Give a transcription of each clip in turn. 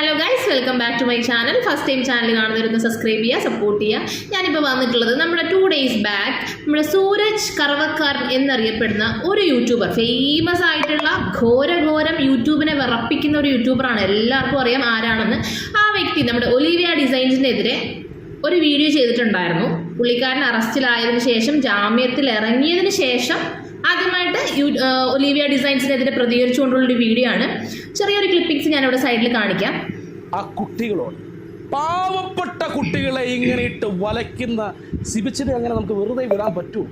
Hello guys welcome back to my channel first time channel കാണുന്നവരൊന്ന് subscribe ചെയ്യുക support ചെയ്യുക. ഞാനിപ്പോൾ വന്നിട്ടുള്ളത് നമ്മുടെ ടു ഡേയ്സ് ബാക്ക് നമ്മുടെ സൂരജ് കറവക്കാരൻ എന്നറിയപ്പെടുന്ന ഒരു യൂട്യൂബർ ഫേമസ് ആയിട്ടുള്ള ഘോരഘോരം യൂട്യൂബിനെ വിറപ്പിക്കുന്ന ഒരു യൂട്യൂബറാണ് എല്ലാവർക്കും അറിയാം ആരാണെന്ന്. ആ വ്യക്തി നമ്മുടെ ഒലീവിയ ഡിസൈൻസിനെതിരെ ഒരു വീഡിയോ ചെയ്തിട്ടുണ്ടായിരുന്നു. പുള്ളിക്കാരൻ അറസ്റ്റിലായതിനു ശേഷം ജാമ്യത്തിൽ ഇറങ്ങിയതിന് ശേഷം ആദ്യമായിട്ട് യു ഒലീവിയ ഡിസൈൻസിനെതിരെ പ്രതികരിച്ചുകൊണ്ടുള്ളൊരു വീഡിയോ ആണ്. ചെറിയൊരു ക്ലിപ്പിംഗ്സ് ഞാൻ ഇവിടെ സൈഡിൽ കാണിക്കാം. ആ കുട്ടികളോട് പാവപ്പെട്ട കുട്ടികളെ ഇങ്ങനെ ഇട്ട് വലയ്ക്കുന്ന സിബിച്ചിനെ അങ്ങനെ നമുക്ക് വെറുതെ വിടാൻ പറ്റൂ.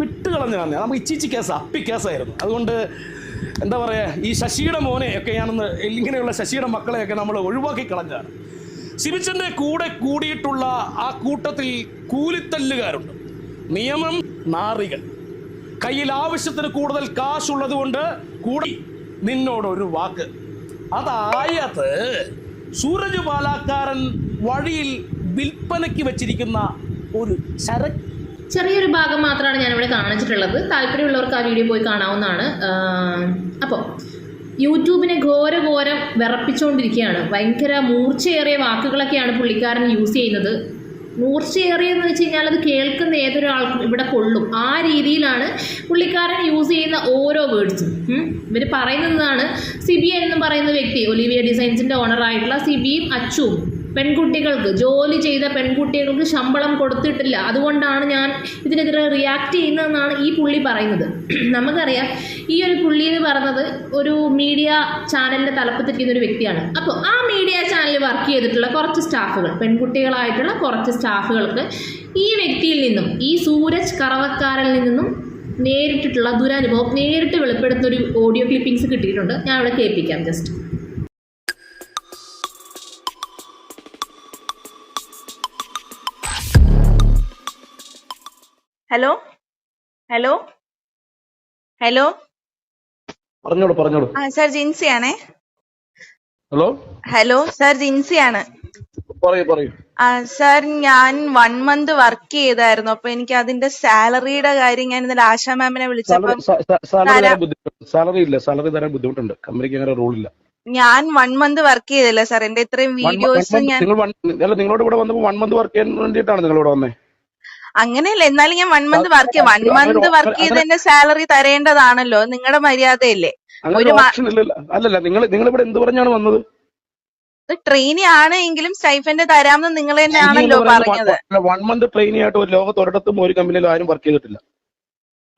വിട്ടുകളഞ്ഞാണ് നമുക്ക് ഇച്ചിച്ചി കേസ് അപ്പി കേസായിരുന്നു. അതുകൊണ്ട് എന്താ പറയുക ഈ ശശിയുടെ മോനെ ഒക്കെ ഞാനൊന്ന് ഇങ്ങനെയുള്ള ശശിയുടെ മക്കളെയൊക്കെ നമ്മൾ ഒഴിവാക്കി കളഞ്ഞാണ് സിബിച്ചന്റെ കൂടെ കൂടിയിട്ടുള്ള ആ കൂട്ടത്തിൽ കൂലിത്തല്ലുകാരുണ്ട്. നിയമം നാറികൾ. കയ്യിൽ ആവശ്യത്തിന് കൂടുതൽ കാശുള്ളത് കൊണ്ട് കൂടി നിന്നോടൊരു വാക്ക്. അതായത് സൂരജ് പാലാക്കാരൻ വഴിയിൽ വിൽപ്പനയ്ക്ക് വെച്ചിരിക്കുന്ന ഒരു ചരക്ക്. ചെറിയൊരു ഭാഗം മാത്രമാണ് ഞാനിവിടെ കാണിച്ചിട്ടുള്ളത്. താല്പര്യമുള്ളവർക്ക് ആ വീഡിയോ പോയി കാണാവുന്നതാണ്. അപ്പോൾ യൂട്യൂബിനെ ഘോര ഘോരം വിറപ്പിച്ചുകൊണ്ടിരിക്കുകയാണ്. ഭയങ്കര മൂർച്ചയേറിയ വാക്കുകളൊക്കെയാണ് പുള്ളിക്കാരൻ യൂസ് ചെയ്യുന്നത്. മൂർച്ചയേറിയെന്ന് വെച്ച് കഴിഞ്ഞാൽ അത് കേൾക്കുന്ന ഏതൊരാൾക്കും ഇവിടെ കൊള്ളും. ആ രീതിയിലാണ് പുള്ളിക്കാരൻ യൂസ് ചെയ്യുന്ന ഓരോ വേർഡ്സും ഇവർ പറയുന്നതാണ് സിബി എന്ന് പറയുന്ന വ്യക്തി ഒലിവിയ ഡിസൈൻസിന്റെ ഓണറായിട്ടുള്ള സിബിയും അച്ചുവും. പെൺകുട്ടികൾക്ക് ജോലി ചെയ്ത പെൺകുട്ടികൾക്ക് ശമ്പളം കൊടുത്തിട്ടില്ല. അതുകൊണ്ടാണ് ഞാൻ ഇതിനെതിരെ റിയാക്ട് ചെയ്യുന്നതെന്നാണ് ഈ പുള്ളി പറയുന്നത്. നമുക്കറിയാം ഈ ഒരു പുള്ളി എന്ന് പറഞ്ഞത് ഒരു മീഡിയ ചാനലിന്റെ തലപ്പത്തിരിക്കുന്ന ഒരു വ്യക്തിയാണ്. അപ്പോൾ ആ മീഡിയ ചാനലിൽ വർക്ക് ചെയ്തിട്ടുള്ള കുറച്ച് സ്റ്റാഫുകൾ പെൺകുട്ടികളായിട്ടുള്ള കുറച്ച് സ്റ്റാഫുകൾക്ക് ഈ വ്യക്തിയിൽ നിന്നും ഈ സൂരജ് കറവക്കാരൽ നിന്നും നേരിട്ടിട്ടുള്ള ദുരനുഭവം നേരിട്ട് വെളിപ്പെടുത്തുന്ന ഒരു ഓഡിയോ ക്ലിപ്പിംഗ്സ് കിട്ടിയിട്ടുണ്ട്. ഞാൻ അവിടെ കേൾപ്പിക്കാം ജസ്റ്റ് ഹലോ ഹലോ ഹലോ പറഞ്ഞോളൂ പറഞ്ഞോളൂ. ആ സാർ ജിൻസിയാണേ. ഹലോ ഹലോ സാർ ജിൻസിയാണ്. പറയൂ പറയൂ. ആ സാർ ഞാൻ വൺ മന്ത് വർക്ക് ചെയ്തായിരുന്നു. അപ്പൊ എനിക്ക് അതിന്റെ സാലറിയുടെ കാര്യം ഞാൻ ഇന്നലെ ആശാ മാമിനെ വിളിച്ചപ്പം സാലറി ഇല്ല സാലറി തരാൻ ബുദ്ധിമുട്ടുണ്ട്. കമ്പനിക്ക് അങ്ങനെ റൂൾ ഇല്ല. ഞാൻ വൺ മന്ത് വർക്ക് ചെയ്തില്ല സാർ എന്റെ ഇത്രയും വീഡിയോസ് ഞാൻ നിങ്ങളോട് ഇവിടെ വന്നപ്പോൾ വൺ മന്ത് വർക്ക് ചെയ്യാൻ വേണ്ടിയിട്ടാണ് നിങ്ങൾ ഇവിടെ വന്നേ. അങ്ങനെയല്ല എന്നാലും ഞാൻ വൺ മന്ത് വർക്ക് ചെയ്യും. വൺ മന്ത് വർക്ക് ചെയ്ത് ചെയ്തതിന്റെ സാലറി തരേണ്ടതാണല്ലോ നിങ്ങളുടെ മര്യാദയല്ലേ. ഒരു അല്ലല്ല നിങ്ങൾ നിങ്ങൾ ഇവിടെ എന്ത് പറഞ്ഞാണ് വന്നത്? ട്രെയിനി ആണ് എങ്കിലും സ്റ്റൈഫന്റെ തരാമെന്ന് നിങ്ങൾ തന്നെയാണല്ലോ പറഞ്ഞത്. വൺ മന്ത് ട്രെയിനി ആയിട്ട് ഒരു ലോകത്ത് ഒരിടത്തും ഒരു കമ്പനിയിലും ആരും വർക്ക് ചെയ്തിട്ടില്ല.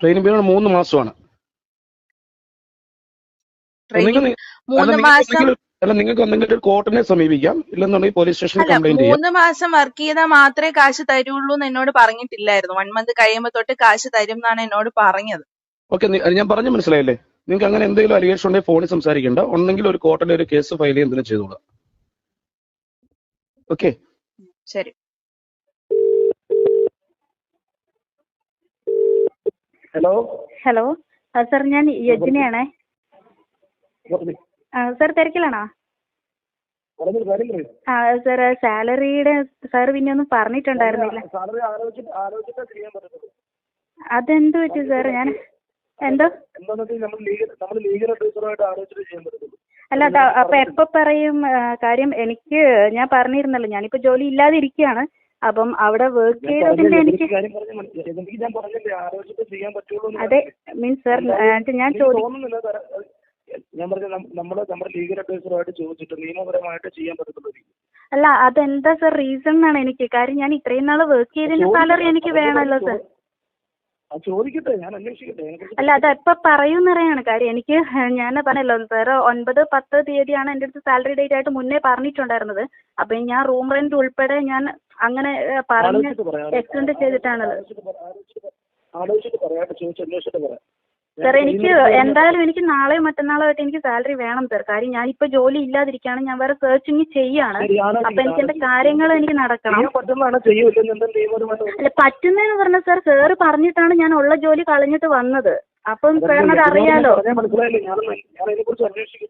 ട്രെയിനിങ് പീരീഡ് മൂന്ന് മാസമാണ്. മൂന്ന് മാസം അല്ല നിങ്ങൾക്ക് എന്തെങ്കിലും ഒരു കോർട്ടിനെ സമീപിക്കാം? ഇല്ലെന്നുണ്ടെങ്കിൽ പോലീസ് സ്റ്റേഷനിൽ അല്ല കംപ്ലൈന്റ് ചെയ്യാം. മൂന്ന് മാസം വർക്ക് ചെയ്താൽ മാത്രമേ കാശ് തരുള്ളൂ എന്ന് എന്നോട് പറഞ്ഞിട്ടില്ലായിരുന്നു. വൺ മന്ത് കഴിയുമ്പോ തൊട്ട് കാശ് തരും എന്നാണ് എന്നോട് പറഞ്ഞത്. ഓക്കെ ഞാൻ പറഞ്ഞു മനസ്സിലായില്ലേ? നിങ്ങൾക്ക് അങ്ങനെ എന്തെങ്കിലും അലിഗേഷൻ ഉണ്ടെങ്കിൽ ഫോണിൽ സംസാരിക്കണ്ട. ഒന്നെങ്കിൽ ഒരു കോർട്ടിൽ ഒരു കേസ് ഫയൽ ചെയ്യുക എന്തിനും ചെയ്തോളാം. ഓക്കെ ശരി. ഹലോ ഹലോ ആ സാർ ഞാൻ യജ്ഞയാണേ ആ സാർ തിരക്കിലാണോ? ആ സാർ സാലറിയുടെ സാർ പിന്നെ ഒന്നും പറഞ്ഞിട്ടുണ്ടായിരുന്നില്ല. അതെന്ത് പറ്റി സാർ ഞാൻ എന്തോ? അല്ല അത് അപ്പൊ എപ്പോ പറയും കാര്യം എനിക്ക് ഞാൻ പറഞ്ഞിരുന്നല്ലോ ഞാനിപ്പോ ജോലി ഇല്ലാതെ ഇരിക്കുകയാണ് അപ്പം അവിടെ വർക്ക് ചെയ്തതിന്റെ എനിക്ക് അതെ മീൻസ് സാർ ഞാൻ എനിക്ക് ചോദി തോന്നുന്നില്ല തര- ഞാൻ പറഞ്ഞ നമ്മുടെ നമ്മുടെ ലീഗൽ അഡ്വൈസറുമായിട്ട് ചോദിച്ചിട്ട് നിയമപരമായിട്ട് ചെയ്യാൻ പറ്റത്തുള്ളൂ അല്ല അതെന്താ സർ റീസൺ എന്നാണ് എനിക്ക്? കാര്യം ഞാൻ ഇത്രയും നാൾ വർക്ക് ചെയ്തതിന്റെ സാലറി എനിക്ക് വേണമല്ലോ സർ ചോദിക്കട്ടെ ഞാൻ അന്വേഷിക്കട്ടെ അല്ല അത് എപ്പോൾ പറയൂന്നറിയാണ്. കാര്യം എനിക്ക് ഞാൻ പറഞ്ഞല്ലോ സാർ ഒൻപത് പത്ത് തീയതിയാണ് എന്റെ അടുത്ത് സാലറി ഡേറ്റ് ആയിട്ട് മുന്നേ പറഞ്ഞിട്ടുണ്ടായിരുന്നത്. അപ്പൊ ഞാൻ റൂം റെന്റ് ഉൾപ്പെടെ ഞാൻ അങ്ങനെ പറഞ്ഞ്. എക്സ്റ്റെൻഡ് ചെയ്തിട്ടാണത് ആലോചിച്ചിട്ട് പറയാം ചോദിച്ച് അന്വേഷിച്ചിട്ട് പറയാം. സാർ എനിക്ക് എന്തായാലും എനിക്ക് നാളെയോ മറ്റന്നാളോ ആയിട്ട് എനിക്ക് സാലറി വേണം സാർ കാര്യം ഞാനിപ്പോൾ ജോലി ഇല്ലാതിരിക്കാണ് ഞാൻ വേറെ സെർച്ചിങ് ചെയ്യാണ്. അപ്പൊ എനിക്ക് എന്റെ കാര്യങ്ങൾ എനിക്ക് നടക്കണം. അല്ല പറ്റുന്നതെന്ന് പറഞ്ഞാൽ സാർ സാറ് പറഞ്ഞിട്ടാണ് ഞാൻ ഉള്ള ജോലി കളഞ്ഞിട്ട് വന്നത്. അപ്പം സാറിന് അത് അറിയാലോ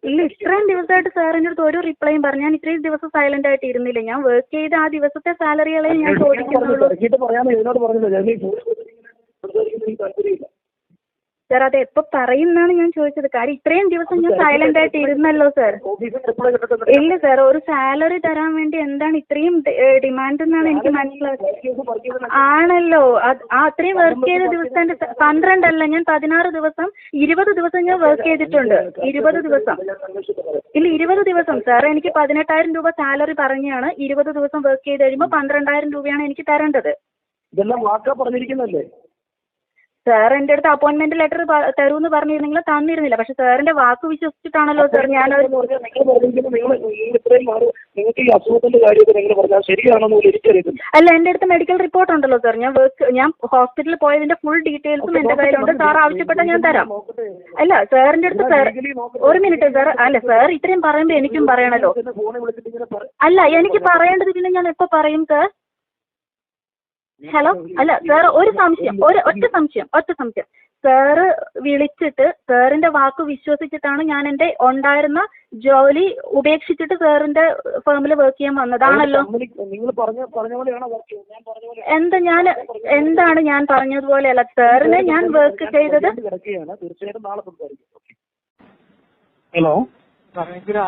ഇല്ല ഇത്രയും ദിവസമായിട്ട് സാറിന്റെ അടുത്ത് ഒരു റിപ്ലൈയും പറഞ്ഞു. ഞാൻ ഇത്രയും ദിവസം സൈലന്റ് ആയിട്ട് ഇരുന്നില്ല. ഞാൻ വർക്ക് ചെയ്ത ആ ദിവസത്തെ സാലറികളെ ഞാൻ ചോദിക്കുന്നുള്ളൂ. സാർ അത് എപ്പോ പറയുന്നാണ് ഞാൻ ചോദിച്ചത്? കാര്യം ഇത്രയും ദിവസം ഞാൻ സൈലന്റ് ആയിട്ട് ഇരുന്നല്ലോ സർ ഇല്ല സർ ഒരു സാലറി തരാൻ വേണ്ടി എന്താണ് ഇത്രയും ഡിമാൻഡ് എന്നാണ് എനിക്ക് മനസ്സിലായത്? ആണല്ലോ. അത് അത്രയും വർക്ക് ചെയ്ത ദിവസം പന്ത്രണ്ടല്ല ഞാൻ പതിനാറ് ദിവസം ഇരുപത് ദിവസം ഞാൻ വർക്ക് ചെയ്തിട്ടുണ്ട്. ഇരുപത് ദിവസം. ഇല്ല ഇരുപത് ദിവസം സർ എനിക്ക് പതിനെട്ടായിരം രൂപ സാലറി പറഞ്ഞാണ് ഇരുപത് ദിവസം വർക്ക് ചെയ്ത് കഴിയുമ്പോൾ പന്ത്രണ്ടായിരം രൂപയാണ് എനിക്ക് തരേണ്ടത്. ഇതെല്ലാം വാക്കാ പറഞ്ഞിരിക്കുന്നല്ലേ സാർ എന്റെ അടുത്ത് അപ്പോയിന്റ്മെന്റ് ലെറ്റർ തരൂന്ന് പറഞ്ഞിരുന്നെങ്കിൽ തന്നിരുന്നില്ല. പക്ഷെ സാറിന്റെ വാക്ക് വിശ്വസിച്ചിട്ടാണല്ലോ സാർ ഞാൻ നിങ്ങൾ പറഞ്ഞിരിക്കുന്നത് നിങ്ങൾ നിങ്ങൾ ഇത്രയും മാറി നിങ്ങൾക്ക് ഈ അസുഖത്തിന്റെ കാര്യമൊക്കെ നിങ്ങൾ പറഞ്ഞാൽ ശരിയാണെന്ന് പോലും എനിക്കറിയത്തില്ല. അല്ല എന്റെ അടുത്ത് മെഡിക്കൽ റിപ്പോർട്ട് ഉണ്ടല്ലോ സാർ ഞാൻ വർക്ക് ഞാൻ ഹോസ്പിറ്റലിൽ പോയതിന്റെ ഫുൾ ഡീറ്റെയിൽസും എന്റെ കയ്യിലുണ്ട്. സാർ ആവശ്യപ്പെട്ടാൽ ഞാൻ തരാം. അല്ല സാറിന്റെ അടുത്ത് സാർ ഒരു മിനിറ്റ് സാർ അല്ല സാർ ഇത്രയും പറയുമ്പോൾ എനിക്കും പറയണല്ലോ. അല്ല എനിക്ക് പറയേണ്ടത് പിന്നെ ഞാൻ എപ്പോ പറയും സാർ ഹലോ? അല്ല സാർ ഒരു സംശയം ഒരു ഒറ്റ സംശയം ഒറ്റ സംശയം. സാറ് വിളിച്ചിട്ട് സാറിന്റെ വാക്ക് വിശ്വസിച്ചിട്ടാണ് ഞാൻ എന്റെ ഉണ്ടായിരുന്ന ജോലി ഉപേക്ഷിച്ചിട്ട് സാറിന്റെ ഫേമിൽ വർക്ക് ചെയ്യാൻ വന്നതാണല്ലോ. നിങ്ങൾ പറഞ്ഞ പറഞ്ഞ പോലെയാണോ വർക്ക് ഞാൻ പറഞ്ഞ പോലെ എന്താ ഞാൻ എന്താണ് ഞാൻ പറഞ്ഞതുപോലെയല്ല സാറിന് ഞാൻ വർക്ക് ചെയ്തത്? ഹലോ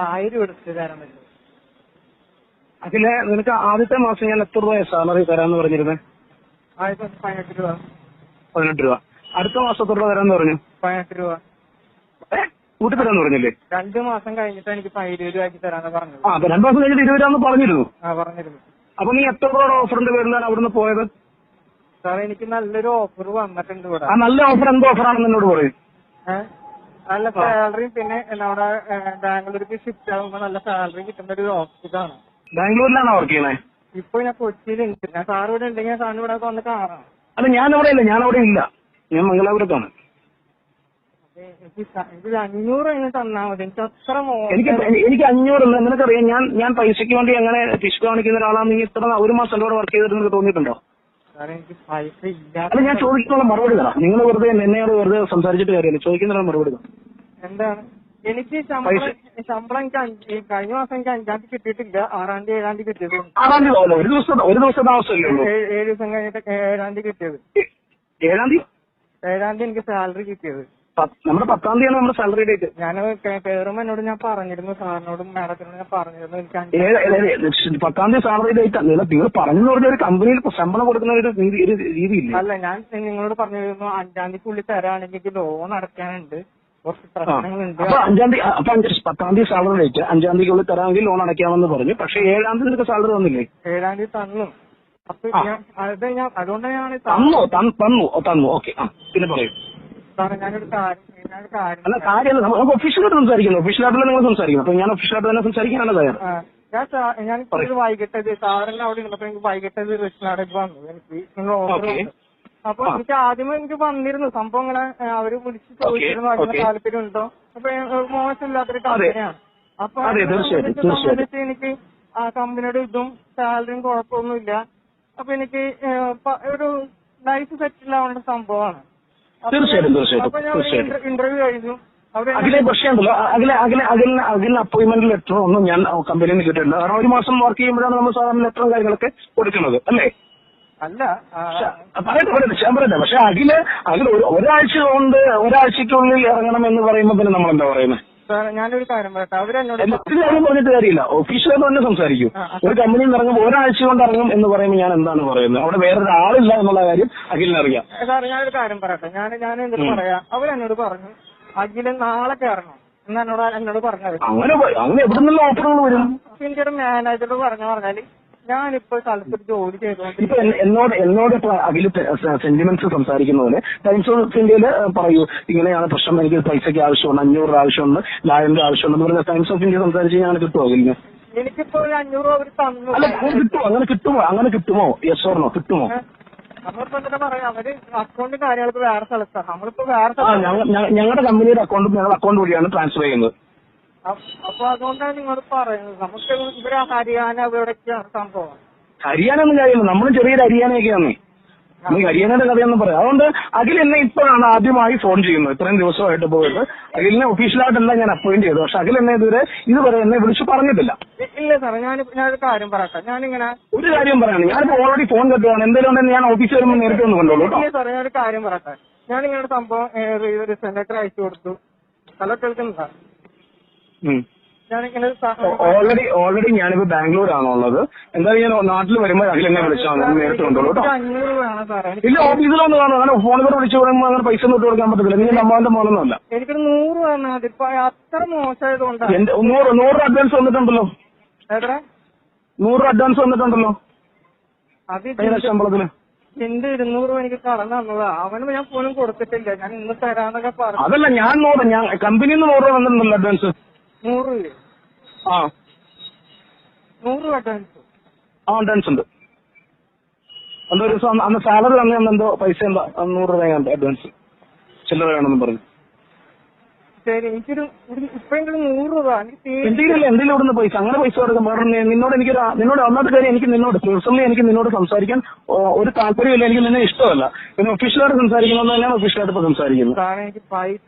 ആയിരം എടുത്ത് തരാൻ പറ്റും. അതിലെ നിനക്ക് ആദ്യത്തെ മാസം ഞാൻ എത്ര രൂപ സാലറി തരാന്ന് പറഞ്ഞിരുന്നത് ആയിരത്തി പതിനെട്ട് രൂപ പതിനെട്ട് രൂപ. അടുത്ത മാസം എത്ര രൂപ തരാന്ന് പറഞ്ഞു? പതിനെട്ട് രൂപ? കൂട്ടി തരാന്ന് പറഞ്ഞില്ലേ? രണ്ട് മാസം കഴിഞ്ഞിട്ട് എനിക്ക് ഇരുപത് രൂപ ആക്കി തരാന്ന് പറഞ്ഞത് ആ അപ്പൊ രണ്ടു മാസം കഴിഞ്ഞിട്ട് ഇരുപത് രൂപ പറഞ്ഞിരുന്നു. ആ പറഞ്ഞിരുന്നു. അപ്പൊ നീ എത്ര രൂപയുടെ ഓഫറിന്റെ പേരിലാണ് അവിടുന്ന് പോയത്? സാർ എനിക്ക് നല്ലൊരു ഓഫർ വന്നിട്ടുണ്ട് ഇവിടെ. ആ നല്ല ഓഫർ എന്ത് ഓഫറാണെന്ന് എന്നോട് പറയും? നല്ല സാലറി പിന്നെ നമ്മുടെ ബാംഗ്ലൂർക്ക് ഷിഫ്റ്റ് ആകുമ്പോ നല്ല സാലറി കിട്ടുന്ന ഒരു ഇതാണ്. ബാംഗ്ലൂരിലാണോ വർക്ക് ചെയ്യണേ? ഇപ്പൊ ഞാൻ കൊച്ചിയിലുണ്ട് ഞാൻ സാർ ഇവിടെ ഉണ്ടെങ്കിൽ സാറിന് ഇവിടെ വന്ന് കാണാം അല്ല ഞാൻ അവിടെ ഇല്ല. ഞാൻ അവിടെ ഇല്ല. ഞാൻ മംഗലാപുരത്താണ്. എനിക്ക് സ- എനിക്ക് അഞ്ഞൂറ് എങ്ങനെ തന്നാ മതി. എനിക്ക് അത്ര എനിക്ക് മോശം എനിക്ക് അഞ്ഞൂറ് നിനക്കറിയാം ഞാൻ ഞാൻ പൈസയ്ക്ക് വേണ്ടി അങ്ങനെ ഫിഷ് കാണിക്കുന്ന ഒരാളാണ് നീ ഇത്ര ഒരു മാസം എന്നോട് വർക്ക് ചെയ്തിട്ട് നിനക്ക് തോന്നിയിട്ടുണ്ടോ? സാറേ എനിക്ക് പൈസ അല്ല ഞാൻ ചോദിക്കുന്ന മറുപടി തരാം. നിങ്ങൾ വെറുതെ എന്നോട് വെറുതെ സംസാരിച്ചിട്ട് കാര്യമില്ല. ചോദിക്കുന്ന മറുപടി തരാം. എന്താണ്? എനിക്ക് ശമ്പളം ശമ്പളം എനിക്ക് അഞ്ച് കഴിഞ്ഞ മാസം എനിക്ക് അഞ്ചാം തീയതി കിട്ടിയിട്ടില്ല. ആറാം തീയതി ഏഴാം തീയതി കിട്ടിയത് ആറാം തീയതി ഒരു ദിവസം ഒരു ദിവസം താമസമല്ലേ ഉള്ളൂ? ഏഴ് ഏഴ് ദിവസം കഴിഞ്ഞിട്ട് ഏഴാം തീയതി കിട്ടിയത്. ഏഴാം തീയതി? ഏഴാം തീയതി എനിക്ക് സാലറി കിട്ടിയത്. പത്ത്- നമ്മുടെ പത്താം തീയതിയാണ് നമ്മുടെ സാലറി ഡേറ്റ്. ഞാൻ കയറുമ്പോ എന്നോട് ഞാൻ പറഞ്ഞിരുന്നു. സാറിനോടും മാഡത്തിനോടും ഞാൻ പറഞ്ഞിരുന്നു. എനിക്ക് അഞ്ച് ഏഴ് പത്താം തീയതി സാലറി ഡേറ്റ് അല്ല. നിങ്ങൾ പറഞ്ഞു പറഞ്ഞ ഒരു കമ്പനിയിൽ ശമ്പളം കൊടുക്കുന്ന ഒരു രീതി ഒരു രീതിയില്ലേ അല്ല ഞാൻ നിങ്ങളോട് പറഞ്ഞിരുന്നു അഞ്ചാം തീയതിക്കുള്ളിൽ തരാണെങ്കിൽ ലോൺ അടയ്ക്കാനുണ്ട്. അപ്പൊ അഞ്ചാം തീയതി അപ്പൊ അഞ്ച് പത്താം തീയതി സാലറി ഡേറ്റ് അഞ്ചാം തീയതിക്കുള്ളിൽ തരാമെങ്കിൽ ലോൺ അടയ്ക്കാമെന്ന് പറഞ്ഞു. പക്ഷെ ഏഴാം തീയതി നിനക്ക് സാലറി തന്നില്ലേ? ഏഴാം തീയതി തന്നു. അപ്പൊ ഞാൻ അത് ഞാൻ അതുകൊണ്ടാണ് തന്നു. തന്നു? തന്നു ഓക്കെ ആ പിന്നെ പറയൂ. കാര്യം കാര്യം അല്ല കാര്യമല്ല. നമുക്ക് ഒഫീഷ്യലായിട്ട് സംസാരിക്കുന്നു ഒഫീഷ്യലായിട്ടല്ല നിങ്ങൾ സംസാരിക്കുന്നു അപ്പൊ ഞാൻ ഒഫീഷ്യലായിട്ട് തന്നെ സംസാരിക്കാനാണ് തയ്യാറ്. ഞാൻ ഞാൻ ഒരു വൈകിട്ടത് സാറിന് അവിടെ ഇരുന്നപ്പോ എനിക്ക് വൈകിട്ടത് റെസ്റ്റിനാടേക്ക് വന്നു. എനിക്ക് നിങ്ങൾ. അപ്പൊ. എനിക്ക് ആദ്യമേ എനിക്ക് വന്നിരുന്നു. സംഭവം ഇങ്ങനെ അവർ വിളിച്ച് ചോദിച്ചിരുന്നു അങ്ങനെ ഓക്കേ. താല്പര്യം ഉണ്ടോ അപ്പൊ മോശമില്ലാത്തൊരു. കമ്പനിയാണ് അപ്പൊ സംബന്ധിച്ച് എനിക്ക് ആ കമ്പനിയുടെ ഇതും സാലറിയും കുഴപ്പമൊന്നുമില്ല. അപ്പൊ എനിക്ക് ഒരു ലൈഫ് സെറ്റിൽ ആവേണ്ട സംഭവമാണ്. തീർച്ചയായിട്ടും, തീർച്ചയായിട്ടും, തീർച്ചയായിട്ടും. ഇന്റർവ്യൂ കഴിഞ്ഞു. അതിലെ പക്ഷേ ഉണ്ടല്ലോ അഖിലെ അഖിലിന് അഖിലിന് അപ്പോയിന്റ്മെന്റ് ലെറ്റർ ഒന്നും ഞാൻ കമ്പനിയിൽ നിന്ന് കിട്ടിയിട്ടില്ല. കാരണം ഒരു മാസം വർക്ക് ചെയ്യുമ്പോഴാണ് നമ്മൾ സാധാരണ ലെറ്ററും കാര്യങ്ങളൊക്കെ കൊടുക്കുന്നത് അല്ലേ? അല്ല പറയട്ടെ പറയട്ടെ ഞാൻ പറയട്ടെ. പക്ഷെ അഖിൽ അഖിൽ ഒരു ഒരാഴ്ച കൊണ്ട് ഒരാഴ്ചക്കുള്ളിൽ ഇറങ്ങണം എന്ന് പറയുമ്പോ പിന്നെ നമ്മൾ എന്താ പറയുന്നത് ഞാനൊരു കാര്യം പറയട്ടെ. അവരെന്നോട് എല്ലാവരും പറഞ്ഞിട്ട് കാര്യമില്ല. ഒഫീഷ്യലായിട്ട് തന്നെ സംസാരിക്കും. ഒരു കമ്പനിയിൽ നിന്ന് ഇറങ്ങുമ്പോൾ ഒരാഴ്ച കൊണ്ട് ഇറങ്ങും എന്ന് പറയുമ്പോൾ ഞാൻ എന്താണ് പറയുന്നത്? അവിടെ വേറൊരു ആളില്ല എന്നുള്ള കാര്യം അഖിലിന് അറിയാം. സാർ ഞാനൊരു കാര്യം പറയട്ടെ. ഞാൻ ഞാൻ എന്നിട്ട് പറയാ അവരെന്നോട് പറഞ്ഞു അഖിൽ നാളെ കയറണം. എന്ന് എന്നോട് എന്നോട് പറഞ്ഞത്. അങ്ങനെ അങ്ങനെ എവിടെ നിന്നുള്ള ഓഫറുകൾ വരും? ഒരു മാനേജറോട് പറഞ്ഞു പറഞ്ഞാൽ ഞാനിപ്പോ സ്ഥലത്തൊരു ജോലി എന്നോട് എന്നോട് അഖിൽ സെന്റിമെന്റ്സ് സംസാരിക്കുന്ന പോലെ ടൈംസ് ഓഫ് ഇന്ത്യയിൽ പറയൂ ഇങ്ങനെയാണ് പ്രശ്നം എനിക്ക് പൈസയ്ക്ക് ആവശ്യമുണ്ട് അഞ്ഞൂറ് രൂപ ആവശ്യമുണ്ട് ലായന്റെ ആവശ്യമുണ്ടെന്ന് പറഞ്ഞ ടൈംസ് ഓഫ് ഇന്ത്യ സംസാരിച്ച് ഞാൻ കിട്ടുമോ അഖിലിന്? എനിക്കിപ്പോ ഒരു അഞ്ഞൂറ് രൂപ അവർ തന്നു. അല്ല അങ്ങനെ കിട്ടുമോ അങ്ങനെ കിട്ടുമോ അങ്ങനെ കിട്ടുമോ? യെസ് ഓർണോ കിട്ടുമോ? നമ്മളിപ്പോ എന്താ പറയാ അവർ അക്കൗണ്ട് കാര്യങ്ങളൊക്കെ വേറെ സ്ഥലത്താണ് നമ്മളിപ്പോ വേറെ ഞങ്ങളുടെ കമ്പനിയുടെ അക്കൗണ്ട് ഞങ്ങളുടെ അക്കൗണ്ട് വഴിയാണ് ട്രാൻസ്ഫർ ചെയ്യുന്നത്. അപ്പ- അതുകൊണ്ടാണ് നിങ്ങൾ പറയുന്നത്. നമുക്ക് ഇവിടെ ഹരിയാന ഇവിടെയൊക്കെയാണ് സംഭവം ഹരിയാന ഒന്നും കാര്യമില്ല. നമ്മളും ചെറിയൊരു ഹരിയാനയൊക്കെയാണ്. നീ ഹരിയാനയുടെ കഥയൊന്നും പറയാം. അതുകൊണ്ട് അഖിൽ എന്നെ ഇപ്പോഴാണ് ആദ്യമായി ഫോൺ ചെയ്യുന്നത്. ഇത്രയും ദിവസമായിട്ട് പോയിട്ട് അഖിലിനെ ഒഫീഷ്യലായിട്ടല്ല ഞാൻ അപ്പോയിന്റ് ചെയ്തു പക്ഷെ അഖിൽ എന്നെ ഇതുവരെ ഇതുവരെ എന്നെ വിളിച്ചു പറഞ്ഞിട്ടില്ല. ഇല്ല സാറേ ഞാൻ ഞാനൊരു കാര്യം പറയട്ടെ. ഞാനിങ്ങനെ ഒരു കാര്യം പറയാണ്. ഞാനിപ്പോ ഓൾറെഡി ഫോൺ കെട്ടുകയാണ് എന്തെങ്കിലും ഞാൻ ഓഫീസിൽ വരുമ്പോൾ നേരിട്ട് ഒന്ന് കണ്ടോളൂ സാറേ ഞാനൊരു കാര്യം പറയട്ടെ. ഞാൻ ഇങ്ങനെ സംഭവം ഒരു സെനറ്റർ അയച്ചു കൊടുത്തു. ഹലോ കേൾക്കുന്നുണ്ടോ ഉം. ഞാനിങ്ങനെ ഒരു സ- ഓൾറെഡി ഓൾറെഡി ഞാനിപ്പോ ബാംഗ്ലൂരാണ് ഉള്ളത്. എന്തായാലും ഞാൻ നാട്ടിൽ വരുമ്പോൾ അഖിൽ എന്നെ വിളിച്ചാൽ മതി. നേരിട്ട് കൊണ്ടുള്ളൂ കേട്ടോ. ഇല്ല ഓഫീസിൽ വന്ന് കാണും അങ്ങനെ ഫോണിൽ കൂടെ വിളിച്ചു പറയുമ്പോൾ അങ്ങനെ പൈസ ഒന്നും ഇട്ട് കൊടുക്കാൻ പറ്റത്തില്ല. നീ അമ്മാവന്റെ മോനൊന്നുമല്ല. എനിക്ക് നൂറ് അത്ര മോശമായതുകൊണ്ടാണ് എന്റെ നൂറ് നൂറ് അഡ്വാൻസ് വന്നിട്ടുണ്ടല്ലോ. നൂറ് അഡ്വാൻസ് വന്നിട്ടുണ്ടല്ലോ. ശമ്പളത്തിന് എന്റെ ഇരുന്നൂറ് രൂപ എനിക്ക് കടം തന്നതാ. അവന് ഞാൻ പോലും കൊടുത്തിട്ടില്ല. ഞാൻ ഇന്ന് തരാന്നൊക്കെ പറഞ്ഞു. അതല്ല ഞാൻ നൂറ് ഞാൻ കമ്പനിന്ന് നിന്ന് നൂറ് രൂപ വന്നിട്ടുണ്ടല്ലോ അഡ്വാൻസ് നൂറ്. ആ. നൂറ് അഡ്വാൻസ് ആ അഡ്വാൻസ് ഉണ്ട്. എന്തോ ഒരു ദിവസം അന്ന് സാലറി തന്നെ എന്തോ പൈസ എന്താ നൂറ് രൂപ അഡ്വാൻസ് ചില്ലറ വേണമെന്ന് പറഞ്ഞു. ശരി എനിക്കൊരു ഇപ്പഴെങ്കിലും നൂറ് രൂപ എന്തെങ്കിലും എന്തെങ്കിലും ഇവിടുന്ന് പൈസ അങ്ങനെ പൈസ കൊടുക്കാൻ വേറെ നിന്നോട് എനിക്ക് നിന്നോട് ഒന്നാമത്തെ കാര്യം എനിക്ക് നിന്നോട് പേഴ്സണലി എനിക്ക് നിന്നോട് സംസാരിക്കാൻ ഒരു താല്പര്യമില്ല. എനിക്ക് നിന്നെ ഇഷ്ടമല്ല. പിന്നെ ഒഫീഷ്യലായിട്ട് സംസാരിക്കുന്നത് തന്നെയാണ് ഒഫീഷ്യലായിട്ട് ഇപ്പൊ സംസാരിക്കുന്നത് എനിക്ക് പൈസ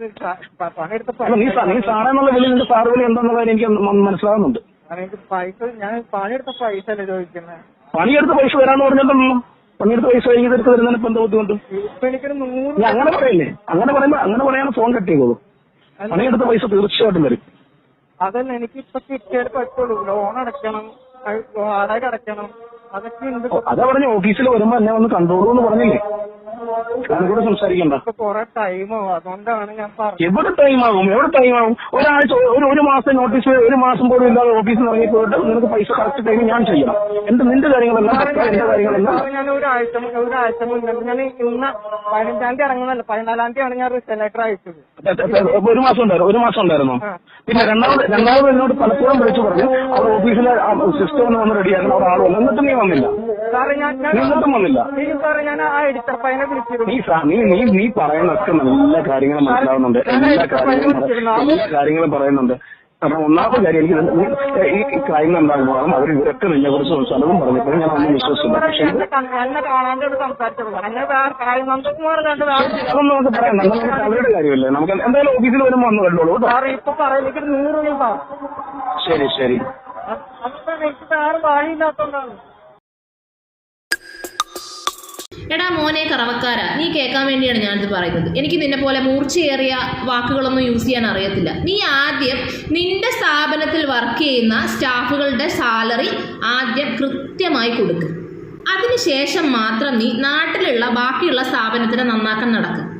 നീ നീ പൈസ സാറേ എന്നുള്ള വിളി നിന്റെ സാറ് വിളി എന്താന്നുള്ള കാര്യം എനിക്ക് മനസ്സിലാവുന്നുണ്ട്. എനിക്ക് പൈസ ഞാൻ പണിയെടുത്ത പൈസ അല്ലേ ചോദിക്കുന്നത് പണിയെടുത്ത പൈസ വരാന്ന് പറഞ്ഞിട്ടുണ്ടല്ലോ പണിയെടുത്ത പൈസ വൈകി എടുത്ത് വരുന്നതിന് ഇപ്പൊ എന്താ ബുദ്ധിമുട്ട്? അങ്ങനെ പറയല്ലേ? അങ്ങനെ പറയുമ്പോ അങ്ങനെ പറയാൻ ഫോൺ കട്ടിയേക്കോളൂ പണിയെടുത്ത പൈസ തീർച്ചയായിട്ടും വരും അതല്ല എനിക്ക് ഇപ്പൊ കിട്ടിയാൽ പറ്റുള്ളൂ. ലോൺ അടയ്ക്കണം. വാടക അടയ്ക്കണം. അതൊക്കെ ഉണ്ട്. അതാ പറഞ്ഞു ഓഫീസിൽ വരുമ്പോ എന്നെ ഒന്ന് കണ്ടോളൂ എന്ന് പറഞ്ഞില്ലേ? അതിനൂടെ സംസാരിക്കണ്ട. എവിടെ ടൈം ആകും എവിടെ ടൈം ആകും ഒരാഴ്ച ഒരു ഒരു മാസം നോട്ടീസ് ഒരു മാസം പോലും ഇല്ലാതെ ഓഫീസിൽ നിന്ന് ഇറങ്ങി പോയിട്ട് നിനക്ക് പൈസ കറക്റ്റ് ടൈം ഞാൻ ചെയ്യണം. എന്റെ നിന്റെ കാര്യങ്ങളെല്ലാം എന്റെ കാര്യങ്ങളെല്ലാം. ഞാൻ ഒരാഴ്ച ഒരാഴ്ച മുന്നേ ഞാൻ ഇന്ന് പതിനഞ്ചാം തീയതി ഇറങ്ങുന്നല്ല പതിനാലാം തീയതിയാണ് ഞാൻ ലെറ്റർ അയച്ചത്. ഒരു മാസം ഉണ്ടായിരുന്നു ഒരു മാസം ഉണ്ടായിരുന്നു. പിന്നെ രണ്ടാമത് രണ്ടാമത് എന്നോട് പലപ്പോഴും വിളിച്ചു പറഞ്ഞു അവർ ഓഫീസിലെ സിസ്റ്റം ഒന്ന് വന്ന് റെഡിയാക്കണം അവിടെ ആളും എന്നിട്ടും നീ വന്നില്ല. നീ എന്നിട്ടും വന്നില്ല. സാറേ ഞാൻ ആ എഡിറ്റർ വിളിച്ചിരുന്നു നീ നീ നീ നീ പറയുന്നൊക്കെ നല്ല കാര്യങ്ങൾ മനസ്സിലാവുന്നുണ്ട്. എല്ലാ കാര്യങ്ങളും എല്ലാ കാര്യങ്ങളും പറയുന്നുണ്ട്. കാരണം ഒന്നാമത്തെ കാര്യം എനിക്ക് ഈ ക്രൈം ഉണ്ടാകുമ്പോഴും അവർ ഇവരൊക്കെ നിന്നെ കുറിച്ച് സ്ഥലവും പറഞ്ഞപ്പോൾ ഞാൻ ഒന്നും വിശ്വസിച്ചില്ല. പക്ഷേ അതൊന്നും നമുക്ക് പറയാം നമുക്ക് അവരുടെ കാര്യമല്ലേ? നമുക്ക് എന്തായാലും ഓഫീസിൽ വരുമ്പോൾ വന്ന് കണ്ടോളൂ കേട്ടോ. ശരി ശരി. വേറെ വഴിയില്ലാത്തോണ്ടാണ് എടാ മോനെ കറവക്കാര നീ കേൾക്കാൻ വേണ്ടിയാണ് ഞാനിത് പറയുന്നത്. എനിക്ക് നിന്നെ പോലെ മൂർച്ചയേറിയ വാക്കുകളൊന്നും യൂസ് ചെയ്യാൻ അറിയത്തില്ല. നീ ആദ്യം നിന്റെ സ്ഥാപനത്തിൽ വർക്ക് ചെയ്യുന്ന സ്റ്റാഫുകളുടെ സാലറി ആദ്യം കൃത്യമായി കൊടുക്കും. അതിനുശേഷം മാത്രം നീ നാട്ടിലുള്ള ബാക്കിയുള്ള സ്ഥാപനത്തിന് നന്നാക്കാൻ നടക്കും.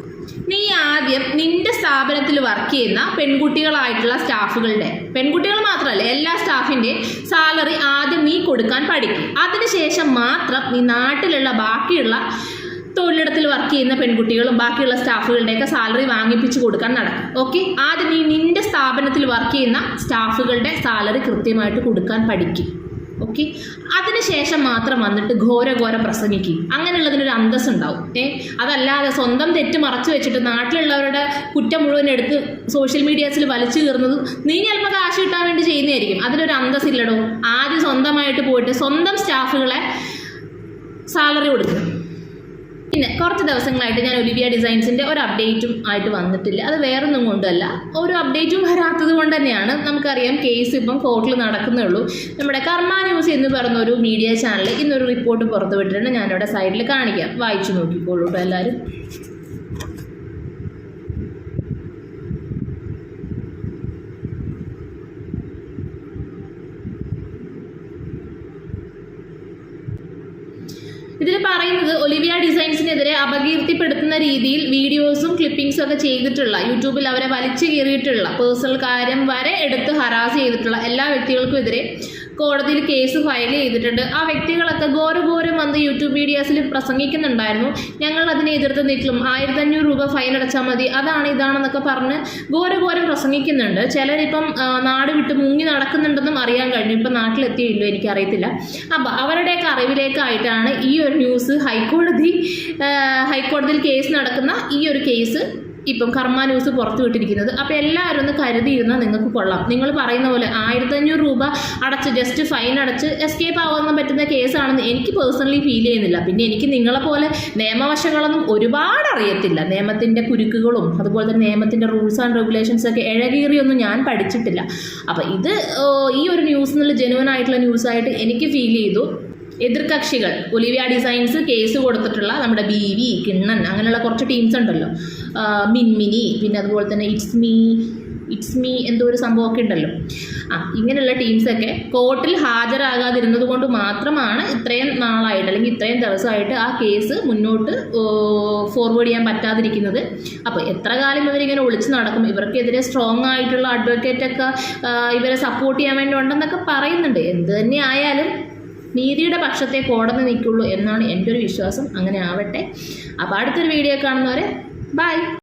നീ ആദ്യം നിന്റെ സ്ഥാപനത്തിൽ വർക്ക് ചെയ്യുന്ന പെൺകുട്ടികളായിട്ടുള്ള സ്റ്റാഫുകളുടെ പെൺകുട്ടികൾ മാത്രമല്ല എല്ലാ സ്റ്റാഫിന്റെ സാലറി ആദ്യം നീ കൊടുക്കാൻ പഠിക്കും. അതിനുശേഷം മാത്രം നീ നാട്ടിലുള്ള ബാക്കിയുള്ള തൊഴിലിടത്തിൽ വർക്ക് ചെയ്യുന്ന പെൺകുട്ടികളും ബാക്കിയുള്ള സ്റ്റാഫുകളുടെയൊക്കെ സാലറി വാങ്ങിപ്പിച്ച് കൊടുക്കാൻ നടക്കും. ഓക്കെ ആദ്യം നീ നിന്റെ സ്ഥാപനത്തിൽ വർക്ക് ചെയ്യുന്ന സ്റ്റാഫുകളുടെ സാലറി കൃത്യമായിട്ട് കൊടുക്കാൻ പഠിക്കും. ഓക്കെ അതിനുശേഷം മാത്രം വന്നിട്ട് ഘോര ഘോര പ്രസംഗിക്കും. അങ്ങനെയുള്ളതിനൊരു അന്തസ് ഉണ്ടാവും ഏ അതല്ലാതെ സ്വന്തം തെറ്റ് മറച്ചു വെച്ചിട്ട് നാട്ടിലുള്ളവരുടെ കുറ്റം മുഴുവൻ എടുത്ത് സോഷ്യൽ മീഡിയാസിൽ വലിച്ചു കീറുന്നത് നീ ചിലപ്പോൾ കാശ് കിട്ടാൻ വേണ്ടി ചെയ്യുന്നതായിരിക്കും. അതിനൊരു അന്തസ് ഇല്ലടോ ആദ്യം സ്വന്തമായിട്ട് പോയിട്ട് സ്വന്തം സ്റ്റാഫുകളെ സാലറി കൊടുക്കുക. പിന്നെ കുറച്ച് ദിവസങ്ങളായിട്ട് ഞാൻ ഒലിവിയ ഡിസൈൻസിന്റെ ഒരു അപ്ഡേറ്റും ആയിട്ട് വന്നിട്ടില്ല. അത് വേറൊന്നും കൊണ്ടല്ല. ഒരു അപ്ഡേറ്റും വരാത്തത് കൊണ്ട് തന്നെയാണ് നമുക്കറിയാം കേസ് ഇപ്പം കോർട്ടിൽ നടക്കുന്നേ ഉള്ളൂ. നമ്മുടെ കർമ്മ ന്യൂസ് എന്ന് പറഞ്ഞ ഒരു മീഡിയ ചാനൽ ഇന്നൊരു റിപ്പോർട്ട് പുറത്തുവിട്ടിട്ടുണ്ട്. ഞാനിവിടെ സൈഡിൽ കാണിക്കാം. വായിച്ചു നോക്കിക്കോളൂ കേട്ടോ എല്ലാവരും പറയുന്നത് ഒലിവിയ ഡിസൈൻസിനെതിരെ അപകീർത്തിപ്പെടുത്തുന്ന രീതിയിൽ വീഡിയോസും ക്ലിപ്പിംഗ്സും ഒക്കെ ചെയ്തിട്ടുള്ള യൂട്യൂബിൽ അവരെ വലിച്ചു കീറിയിട്ടുള്ള പേഴ്സണൽ കാര്യം വരെ എടുത്ത് ഹറാസ് ചെയ്തിട്ടുള്ള എല്ലാ വ്യക്തികൾക്കും എതിരെ കോടതിയിൽ കേസ് ഫയൽ ചെയ്തിട്ടുണ്ട്. ആ വ്യക്തികളൊക്കെ ഘോരഘോരം വന്ന് യൂട്യൂബ് വീഡിയോസിൽ പ്രസംഗിക്കുന്നുണ്ടായിരുന്നു. ഞങ്ങൾ അതിനെ എതിർത്ത് നിൽക്കും. ആയിരത്തി അഞ്ഞൂറ് രൂപ ഫൈൻ അടച്ചാൽ മതി. അതാണ് ഇതാണെന്നൊക്കെ പറഞ്ഞ് ഘോരഘോരം പ്രസംഗിക്കുന്നുണ്ട്. ചിലരിപ്പം നാട് വിട്ട് മുങ്ങി നടക്കുന്നുണ്ടെന്നും അറിയാൻ കഴിഞ്ഞു. ഇപ്പം നാട്ടിലെത്തിയില്ലോ എനിക്കറിയത്തില്ല. അപ്പം അവരുടെയൊക്കെ അറിവിലേക്കായിട്ടാണ് ഈ ഒരു ന്യൂസ് ഹൈക്കോടതി ഹൈക്കോടതിയിൽ കേസ് നടക്കുന്ന ഈ ഒരു കേസ് ഇപ്പം കർമ്മ ന്യൂസ് പുറത്തു വിട്ടിരിക്കുന്നത്. അപ്പോൾ എല്ലാവരും ഒന്ന് കരുതിയിരുന്നാൽ നിങ്ങൾക്ക് കൊള്ളാം. നിങ്ങൾ പറയുന്ന പോലെ ആയിരത്തഞ്ഞൂറ് രൂപ അടച്ച് ജസ്റ്റ് ഫൈൻ അടച്ച് എസ്കേപ്പ് ആവാൻ പറ്റുന്ന കേസാണെന്ന് എനിക്ക് പേഴ്സണലി ഫീൽ ചെയ്യുന്നില്ല. പിന്നെ എനിക്ക് നിങ്ങളെപ്പോലെ നിയമവശങ്ങളൊന്നും ഒരുപാട് അറിയത്തില്ല. നിയമത്തിന്റെ കുരുക്കുകളും അതുപോലെ തന്നെ നിയമത്തിന്റെ റൂൾസ് ആൻഡ് റെഗുലേഷൻസ് ഒക്കെ ഇഴകീറിയൊന്നും ഞാൻ പഠിച്ചിട്ടില്ല. അപ്പോൾ ഇത് ഈ ഒരു ന്യൂസ് എന്നുള്ള ജെനുവൻ ആയിട്ടുള്ള ന്യൂസായിട്ട് എനിക്ക് ഫീൽ ചെയ്തു. എതിർകക്ഷികൾ ഒലിവിയ ഡിസൈൻസ് കേസ് കൊടുത്തിട്ടുള്ള നമ്മുടെ ബി വി കിണ്ണൻ അങ്ങനെയുള്ള കുറച്ച് ടീംസ് ഉണ്ടല്ലോ. മിൻമിനി പിന്നെ അതുപോലെ തന്നെ ഇറ്റ്സ് മീ ഇറ്റ്സ് മീ എന്തോ ഒരു സംഭവമൊക്കെ ഉണ്ടല്ലോ. ആ ഇങ്ങനെയുള്ള ടീംസൊക്കെ കോർട്ടിൽ ഹാജരാകാതിരുന്നത് കൊണ്ട് മാത്രമാണ് ഇത്രയും നാളായിട്ട് അല്ലെങ്കിൽ ഇത്രയും ദിവസമായിട്ട് ആ കേസ് മുന്നോട്ട് ഫോർവേഡ് ചെയ്യാൻ പറ്റാതിരിക്കുന്നത്. അപ്പോൾ എത്ര കാലം ഇവരിങ്ങനെ ഒളിച്ച് നടക്കും? ഇവർക്കെതിരെ സ്ട്രോങ് ആയിട്ടുള്ള അഡ്വക്കേറ്റൊക്കെ ഇവരെ സപ്പോർട്ട് ചെയ്യാൻ വേണ്ടി ഉണ്ടെന്നൊക്കെ പറയുന്നുണ്ട്. എന്ത് തന്നെ ആയാലും നീതിയുടെ പക്ഷത്തെ കോടതി നിൽക്കുള്ളൂ എന്നാണ് എന്റെ ഒരു വിശ്വാസം. അങ്ങനെ ആവട്ടെ. അപ്പോൾ അടുത്തൊരു വീഡിയോ കാണുന്നവരെ ബൈ